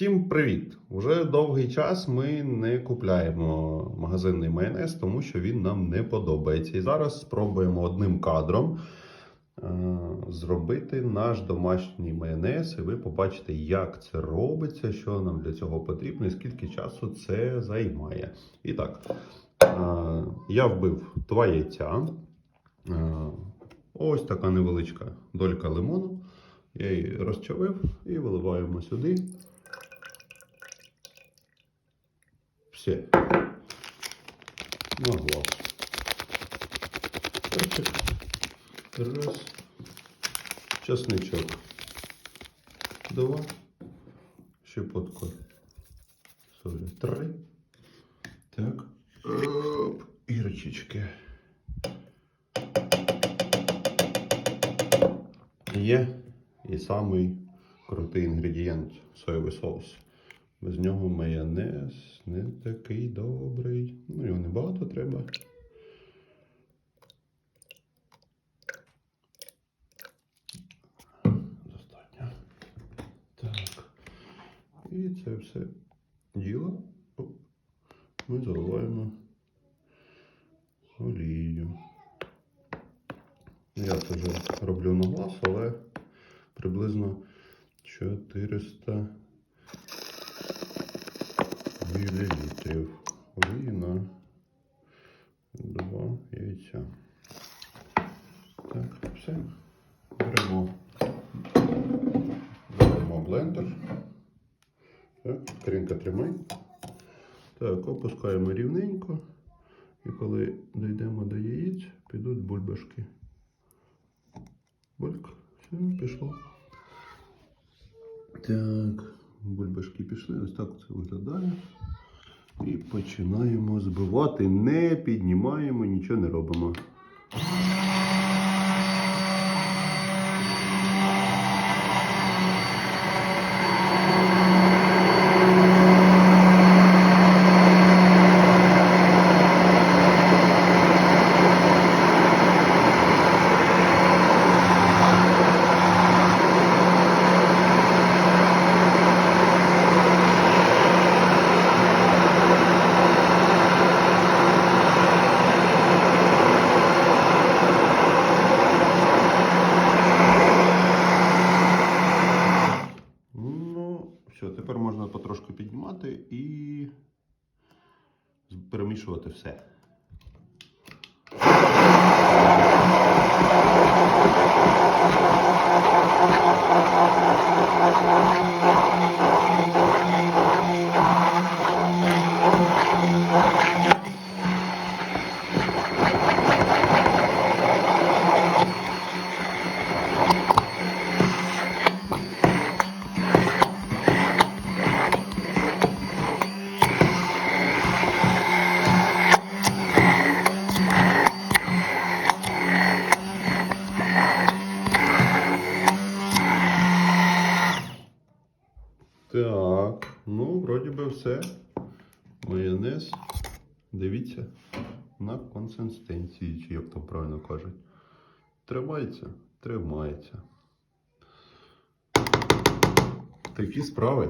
Всім привіт! Уже довгий час ми не купляємо магазинний майонез, тому що він нам не подобається. І зараз спробуємо одним кадром е, зробити наш домашній майонез, і ви побачите, як це робиться, що нам для цього потрібно і скільки часу це займає. І так, е, я вбив два яйця. Е, Ось така невеличка долька лимону. Я її розчавив і виливаємо сюди. Все. На глаз. Раз. Чесничок. Два. Щепотка. Солі. Три. Так. Оп. Ірочечки. Є і самий крутий інгредієнт соєвий соус. Без нього майонез не такий добрий. Ну, його небагато треба. Достатньо. Так. І це все діло ми заливаємо олією. Я це вже роблю на глаз, але приблизно 400 мілілітрів олії на два яйця. Так, все. Беремо, беремо блендер. Так, скринка тримай. Так, опускаємо рівненько. І коли дійдемо до яєць, підуть бульбашки. Бульк, все, пішло. Так, бульбашки пішли, ось так це виглядає. І починаємо збивати, не піднімаємо, нічого не робимо. Ну, все, тепер можна піднімати і перемішувати все. Вроді би все. Майонез. Дивіться на консистенції, чи як там правильно кажуть. Тримається, тримається. Такі справи.